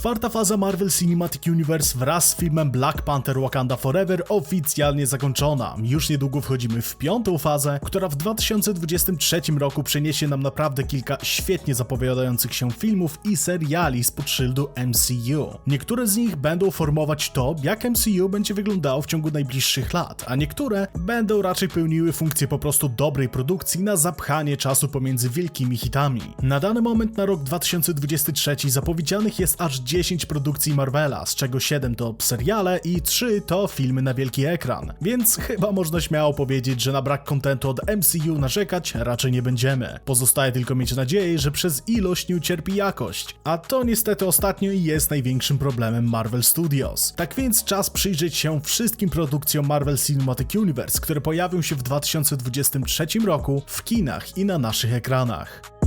Czwarta faza Marvel Cinematic Universe wraz z filmem Black Panther Wakanda Forever oficjalnie zakończona. Już niedługo wchodzimy w piątą fazę, która w 2023 roku przyniesie nam naprawdę kilka świetnie zapowiadających się filmów i seriali spod szyldu MCU. Niektóre z nich będą formować to, jak MCU będzie wyglądało w ciągu najbliższych lat, a niektóre będą raczej pełniły funkcję po prostu dobrej produkcji na zapchanie czasu pomiędzy wielkimi hitami. Na dany moment na rok 2023 zapowiedzianych jest aż 10 produkcji Marvela, z czego 7 to seriale i 3 to filmy na wielki ekran. Więc chyba można śmiało powiedzieć, że na brak kontentu od MCU narzekać raczej nie będziemy. Pozostaje tylko mieć nadzieję, że przez ilość nie ucierpi jakość. A to niestety ostatnio i jest największym problemem Marvel Studios. Tak więc czas przyjrzeć się wszystkim produkcjom Marvel Cinematic Universe, które pojawią się w 2023 roku w kinach i na naszych ekranach.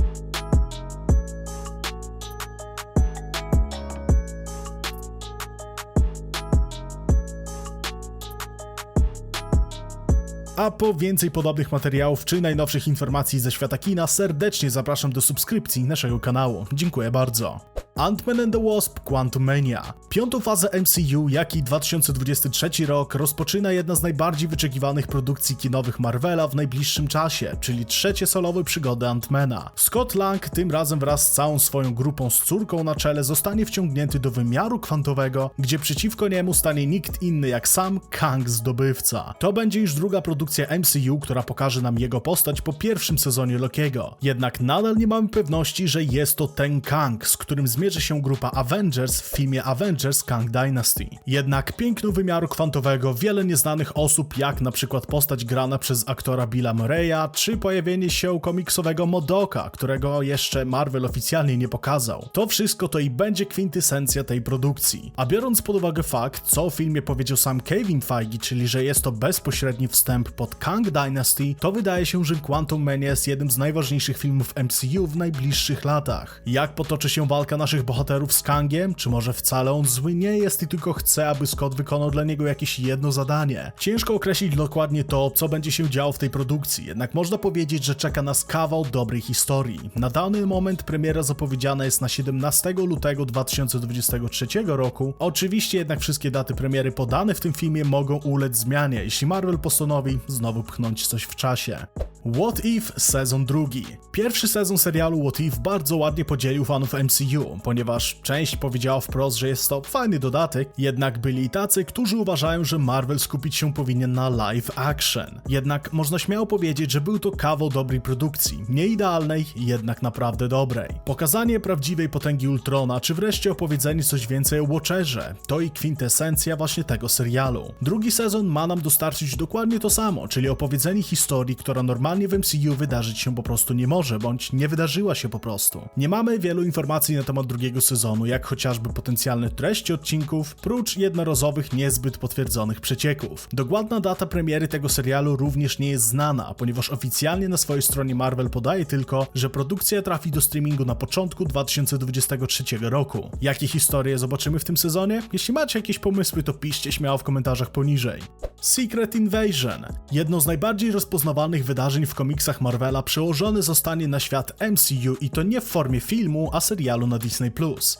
A po więcej podobnych materiałów czy najnowszych informacji ze świata kina serdecznie zapraszam do subskrypcji naszego kanału. Dziękuję bardzo. Ant-Man and the Wasp Quantumania. Piątą fazę MCU, jak i 2023 rok rozpoczyna jedna z najbardziej wyczekiwanych produkcji kinowych Marvela w najbliższym czasie, czyli trzecie solowe przygody Ant-Mana. Scott Lang tym razem wraz z całą swoją grupą z córką na czele zostanie wciągnięty do wymiaru kwantowego, gdzie przeciwko niemu stanie nikt inny jak sam Kang Zdobywca. To będzie już druga produkcja MCU, która pokaże nam jego postać po pierwszym sezonie Lokiego. Jednak nadal nie mamy pewności, że jest to ten Kang, z którym zmierzy się grupa Avengers w filmie Avengers Kang Dynasty. Jednak piękno wymiaru kwantowego, wiele nieznanych osób, jak na przykład postać grana przez aktora Billa Murraya, czy pojawienie się komiksowego Modoka, którego jeszcze Marvel oficjalnie nie pokazał. To wszystko to i będzie kwintesencja tej produkcji. A biorąc pod uwagę fakt, co w filmie powiedział sam Kevin Feige, czyli że jest to bezpośredni wstęp pod Kang Dynasty, to wydaje się, że Quantum Mania jest jednym z najważniejszych filmów MCU w najbliższych latach. Jak potoczy się walka naszych bohaterów z Kangiem? Czy może wcale on zły nie jest i tylko chce, aby Scott wykonał dla niego jakieś jedno zadanie? Ciężko określić dokładnie to, co będzie się działo w tej produkcji, jednak można powiedzieć, że czeka nas kawał dobrej historii. Na dany moment premiera zapowiedziana jest na 17 lutego 2023 roku. Oczywiście jednak wszystkie daty premiery podane w tym filmie mogą ulec zmianie, jeśli Marvel postanowi znowu pchnąć coś w czasie. What If sezon drugi. Pierwszy sezon serialu What If bardzo ładnie podzielił fanów MCU, ponieważ część powiedziała wprost, że jest to fajny dodatek, jednak byli tacy, którzy uważają, że Marvel skupić się powinien na live action. Jednak można śmiało powiedzieć, że był to kawał dobrej produkcji, nie idealnej, jednak naprawdę dobrej. Pokazanie prawdziwej potęgi Ultrona, czy wreszcie opowiedzenie coś więcej o Watcherze, to i kwintesencja właśnie tego serialu. Drugi sezon ma nam dostarczyć dokładnie to samo, czyli opowiedzenie historii, która normalnie w MCU wydarzyć się po prostu nie może, bądź nie wydarzyła się po prostu. Nie mamy wielu informacji na temat drugiego sezonu, jak chociażby potencjalne treści odcinków, prócz jednorazowych, niezbyt potwierdzonych przecieków. Dokładna data premiery tego serialu również nie jest znana, ponieważ oficjalnie na swojej stronie Marvel podaje tylko, że produkcja trafi do streamingu na początku 2023 roku. Jakie historie zobaczymy w tym sezonie? Jeśli macie jakieś pomysły, to piszcie śmiało w komentarzach poniżej. Secret Invasion. Jedno z najbardziej rozpoznawalnych wydarzeń w komiksach Marvela przełożone zostanie na świat MCU i to nie w formie filmu, a serialu na Disney+.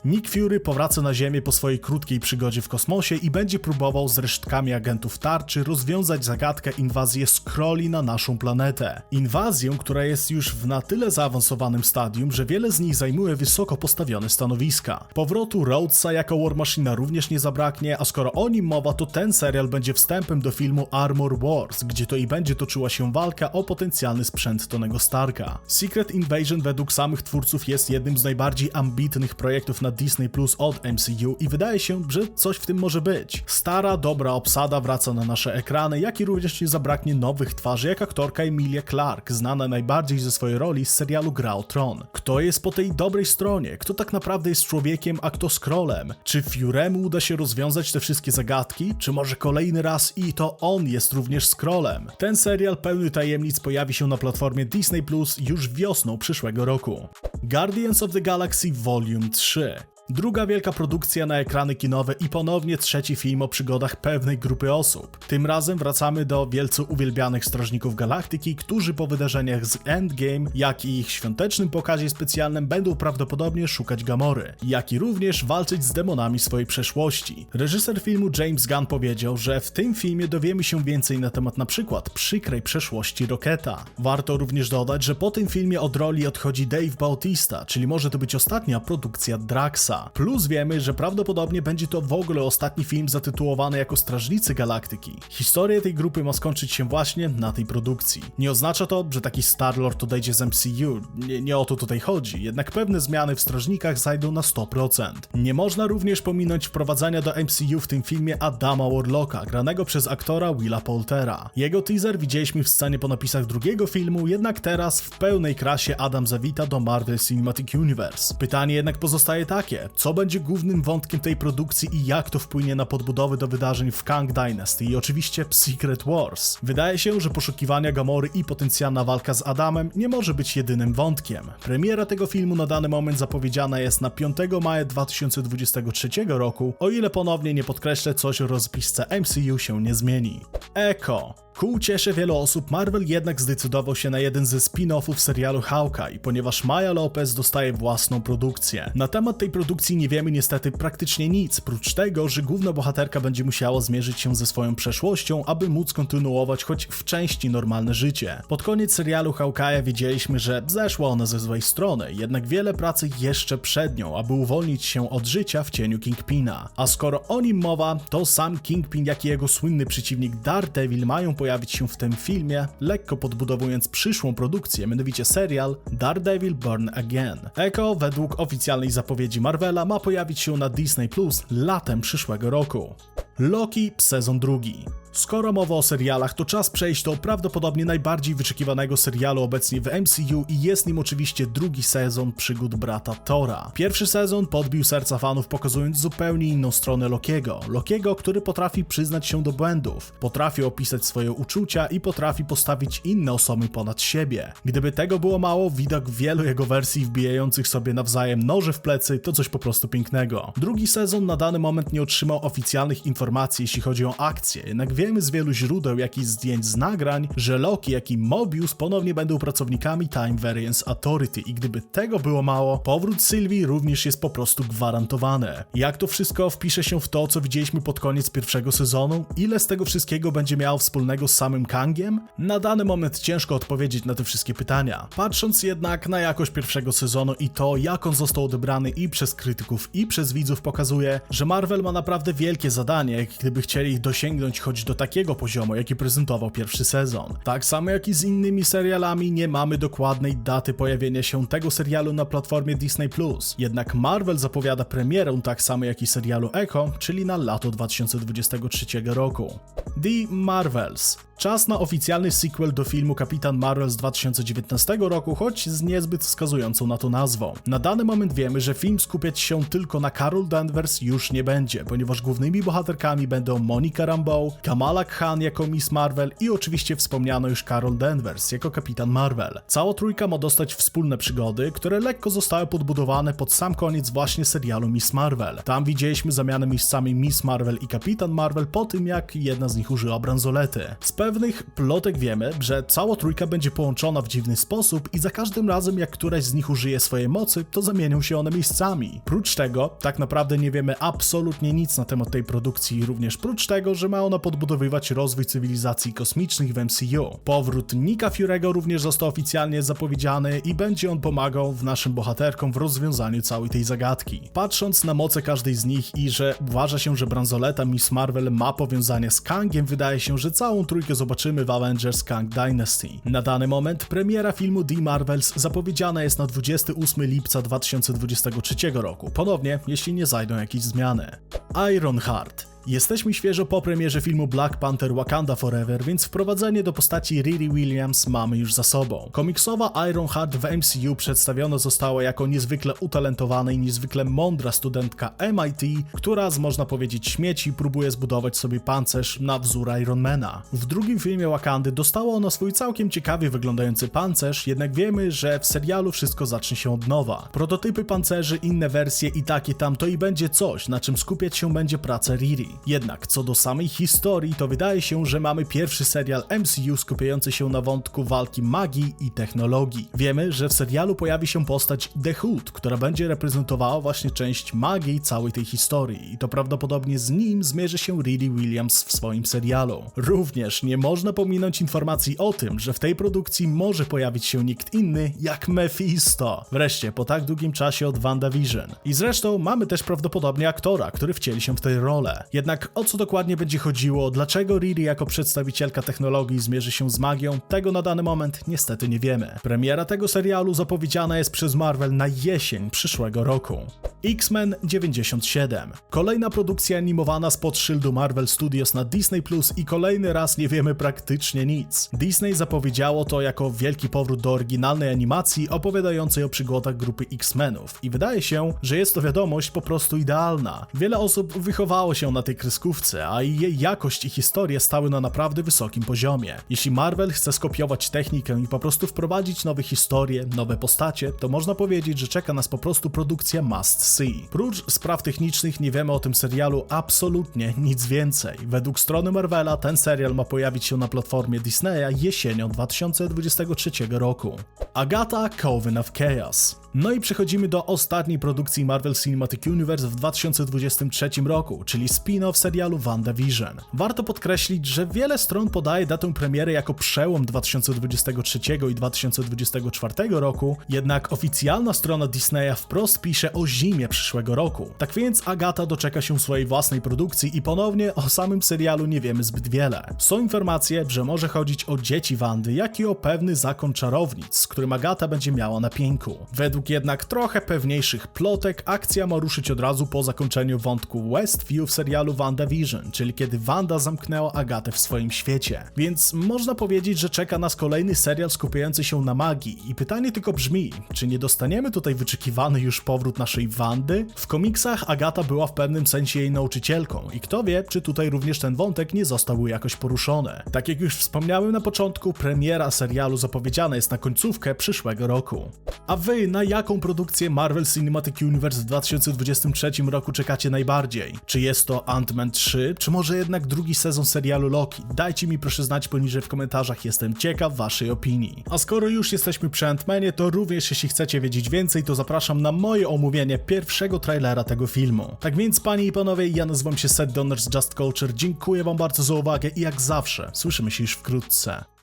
Nick Fury powraca na Ziemię po swojej krótkiej przygodzie w kosmosie i będzie próbował z resztkami agentów tarczy rozwiązać zagadkę inwazji Skrulli na naszą planetę. Inwazję, która jest już w na tyle zaawansowanym stadium, że wiele z nich zajmuje wysoko postawione stanowiska. Powrotu Rhodesa jako War Machina również nie zabraknie, a skoro o nim mowa, to ten serial będzie wstępem do filmu Armor Wars, gdzie to i będzie toczyła się walka o potencjalny sprzęt Tonego Starka. Secret Invasion według samych twórców jest jednym z najbardziej ambitnych projektów na Disney Plus od MCU i wydaje się, że coś w tym może być. Stara, dobra obsada wraca na nasze ekrany, jak i również nie zabraknie nowych twarzy, jak aktorka Emilia Clarke, znana najbardziej ze swojej roli z serialu Gra o Tron. Kto jest po tej dobrej stronie? Kto tak naprawdę jest człowiekiem, a kto scrollem? Czy Furemu uda się rozwiązać te wszystkie zagadki? Czy może kolejny raz i to on jest również scrollem? Ten serial pełny tajemnic pojawi się na platformie Disney Plus już wiosną przyszłego roku. Guardians of the Galaxy Volume 3 Druga wielka produkcja na ekrany kinowe i ponownie trzeci film o przygodach pewnej grupy osób. Tym razem wracamy do wielce uwielbianych Strażników Galaktyki, którzy po wydarzeniach z Endgame, jak i ich świątecznym pokazie specjalnym będą prawdopodobnie szukać Gamory, jak i również walczyć z demonami swojej przeszłości. Reżyser filmu James Gunn powiedział, że w tym filmie dowiemy się więcej na temat przykład przykrej przeszłości Rocketa. Warto również dodać, że po tym filmie od roli odchodzi Dave Bautista, czyli może to być ostatnia produkcja Draxa. Plus wiemy, że prawdopodobnie będzie to w ogóle ostatni film zatytułowany jako Strażnicy Galaktyki. Historia tej grupy ma skończyć się właśnie na tej produkcji. Nie oznacza to, że taki Star-Lord odejdzie z MCU, nie, nie o to tutaj chodzi, jednak pewne zmiany w Strażnikach zajdą na 100%. Nie można również pominąć wprowadzania do MCU w tym filmie Adama Warlocka, granego przez aktora Willa Poultera. Jego teaser widzieliśmy w scenie po napisach drugiego filmu, jednak teraz w pełnej krasie Adam zawita do Marvel Cinematic Universe. Pytanie jednak pozostaje takie, co będzie głównym wątkiem tej produkcji i jak to wpłynie na podbudowy do wydarzeń w Kang Dynasty i oczywiście Secret Wars. Wydaje się, że poszukiwania Gamory i potencjalna walka z Adamem nie może być jedynym wątkiem. Premiera tego filmu na dany moment zapowiedziana jest na 5 maja 2023 roku, o ile ponownie nie podkreślę coś o rozpisce MCU się nie zmieni. Echo Ku uciesze wielu osób Marvel jednak zdecydował się na jeden ze spin-offów serialu Hawkeye, ponieważ Maya Lopez dostaje własną produkcję. Na temat tej produkcji nie wiemy niestety praktycznie nic, prócz tego, że główna bohaterka będzie musiała zmierzyć się ze swoją przeszłością, aby móc kontynuować choć w części normalne życie. Pod koniec serialu Hawkeye'a wiedzieliśmy, że zeszła ona ze złej strony, jednak wiele pracy jeszcze przed nią, aby uwolnić się od życia w cieniu Kingpina. A skoro o nim mowa, to sam Kingpin, jak i jego słynny przeciwnik Daredevil mają pojawić się w tym filmie, lekko podbudowując przyszłą produkcję, mianowicie serial Daredevil Born Again. Echo według oficjalnej zapowiedzi Marvela ma pojawić się na Disney Plus latem przyszłego roku. Loki sezon drugi. Skoro mowa o serialach, to czas przejść do prawdopodobnie najbardziej wyczekiwanego serialu obecnie w MCU i jest nim oczywiście drugi sezon przygód brata Tora. Pierwszy sezon podbił serca fanów pokazując zupełnie inną stronę Lokiego. Lokiego, który potrafi przyznać się do błędów, potrafi opisać swoje uczucia i potrafi postawić inne osoby ponad siebie. Gdyby tego było mało, widok wielu jego wersji wbijających sobie nawzajem noże w plecy to coś po prostu pięknego. Drugi sezon na dany moment nie otrzymał oficjalnych informacji jeśli chodzi o akcję, jednak wiemy z wielu źródeł, jak i zdjęć z nagrań, że Loki, jak i Mobius ponownie będą pracownikami Time Variance Authority i gdyby tego było mało, powrót Sylwii również jest po prostu gwarantowany. Jak to wszystko wpisze się w to, co widzieliśmy pod koniec pierwszego sezonu? Ile z tego wszystkiego będzie miało wspólnego z samym Kangiem? Na dany moment ciężko odpowiedzieć na te wszystkie pytania. Patrząc jednak na jakość pierwszego sezonu i to, jak on został odebrany i przez krytyków, i przez widzów, pokazuje, że Marvel ma naprawdę wielkie zadanie, jak gdyby chcieli dosięgnąć choć do takiego poziomu, jaki prezentował pierwszy sezon. Tak samo jak i z innymi serialami, nie mamy dokładnej daty pojawienia się tego serialu na platformie Disney+. Jednak Marvel zapowiada premierę tak samo jak i serialu Echo, czyli na lato 2023 roku. The Marvels. Czas na oficjalny sequel do filmu Kapitan Marvel z 2019 roku, choć z niezbyt wskazującą na to nazwą. Na dany moment wiemy, że film skupiać się tylko na Carol Danvers już nie będzie, ponieważ głównymi bohaterkami będą Monica Rambeau, Kamala Khan jako Miss Marvel i oczywiście wspomniano już Carol Danvers jako Kapitan Marvel. Cała trójka ma dostać wspólne przygody, które lekko zostały podbudowane pod sam koniec właśnie serialu Miss Marvel. Tam widzieliśmy zamianę miejscami Miss Marvel i Kapitan Marvel po tym, jak jedna z nich użyła bransolety. Z pewnych plotek wiemy, że cała trójka będzie połączona w dziwny sposób i za każdym razem jak któraś z nich użyje swojej mocy, to zamienią się one miejscami. Prócz tego, tak naprawdę nie wiemy absolutnie nic na temat tej produkcji, również prócz tego, że ma ona podbudowywać rozwój cywilizacji kosmicznych w MCU. Powrót Nika Fury'ego również został oficjalnie zapowiedziany i będzie on pomagał w naszym bohaterkom w rozwiązaniu całej tej zagadki. Patrząc na moce każdej z nich i że uważa się, że bransoleta Miss Marvel ma powiązanie z Kangiem, wydaje się, że całą trójkę zobaczymy w Avengers Kang Dynasty. Na dany moment premiera filmu The Marvels zapowiedziana jest na 28 lipca 2023 roku. Ponownie, jeśli nie zajdą jakieś zmiany. Ironheart. Jesteśmy świeżo po premierze filmu Black Panther Wakanda Forever, więc wprowadzenie do postaci Riri Williams mamy już za sobą. Komiksowa Ironheart w MCU przedstawiona została jako niezwykle utalentowana i niezwykle mądra studentka MIT, która z można powiedzieć śmieci próbuje zbudować sobie pancerz na wzór Ironmana. W drugim filmie Wakandy dostało ono swój całkiem ciekawie wyglądający pancerz, jednak wiemy, że w serialu wszystko zacznie się od nowa. Prototypy pancerzy, inne wersje i takie tam to i będzie coś, na czym skupiać się będzie praca Riri. Jednak co do samej historii, to wydaje się, że mamy pierwszy serial MCU skupiający się na wątku walki magii i technologii. Wiemy, że w serialu pojawi się postać The Hood, która będzie reprezentowała właśnie część magii całej tej historii i to prawdopodobnie z nim zmierzy się Riri Williams w swoim serialu. Również nie można pominąć informacji o tym, że w tej produkcji może pojawić się nikt inny jak Mephisto. Wreszcie, po tak długim czasie od WandaVision. I zresztą mamy też prawdopodobnie aktora, który wcieli się w tę rolę. Jednak o co dokładnie będzie chodziło, dlaczego Riri jako przedstawicielka technologii zmierzy się z magią, tego na dany moment niestety nie wiemy. Premiera tego serialu zapowiedziana jest przez Marvel na jesień przyszłego roku. X-Men 97. Kolejna produkcja animowana spod szyldu Marvel Studios na Disney Plus i kolejny raz nie wiemy praktycznie nic. Disney zapowiedziało to jako wielki powrót do oryginalnej animacji opowiadającej o przygodach grupy X-Menów i wydaje się, że jest to wiadomość po prostu idealna. Wiele osób wychowało się na tej kreskówce, a jej jakość i historie stały na naprawdę wysokim poziomie. Jeśli Marvel chce skopiować technikę i po prostu wprowadzić nowe historie, nowe postacie, to można powiedzieć, że czeka nas po prostu produkcja must Prócz spraw technicznych nie wiemy o tym serialu absolutnie nic więcej. Według strony Marvela ten serial ma pojawić się na platformie Disneya jesienią 2023 roku. Agatha Coven of Chaos. No i przechodzimy do ostatniej produkcji Marvel Cinematic Universe w 2023 roku, czyli spin-off serialu WandaVision. Warto podkreślić, że wiele stron podaje datę premiery jako przełom 2023 i 2024 roku, jednak oficjalna strona Disneya wprost pisze o zimie przyszłego roku. Tak więc Agata doczeka się swojej własnej produkcji i ponownie o samym serialu nie wiemy zbyt wiele. Są informacje, że może chodzić o dzieci Wandy, jak i o pewny zakon czarownic, z którym Agata będzie miała na pięku. Według jednak trochę pewniejszych plotek, akcja ma ruszyć od razu po zakończeniu wątku Westview w serialu WandaVision, czyli kiedy Wanda zamknęła Agatę w swoim świecie. Więc można powiedzieć, że czeka nas kolejny serial skupiający się na magii i pytanie tylko brzmi, czy nie dostaniemy tutaj wyczekiwany już powrót naszej Wandy? W komiksach Agata była w pewnym sensie jej nauczycielką i kto wie, czy tutaj również ten wątek nie został jakoś poruszony. Tak jak już wspomniałem na początku, premiera serialu zapowiedziana jest na końcówkę przyszłego roku. A wy na jaką produkcję Marvel Cinematic Universe w 2023 roku czekacie najbardziej? Czy jest to Ant-Man 3, czy może jednak drugi sezon serialu Loki? Dajcie mi proszę znać poniżej w komentarzach, jestem ciekaw waszej opinii. A skoro już jesteśmy przy Ant-Manie, to również jeśli chcecie wiedzieć więcej, to zapraszam na moje omówienie pierwszego trailera tego filmu. Tak więc panie i panowie, ja nazywam się Seth Donner z Just Culture, dziękuję wam bardzo za uwagę i jak zawsze, słyszymy się już wkrótce.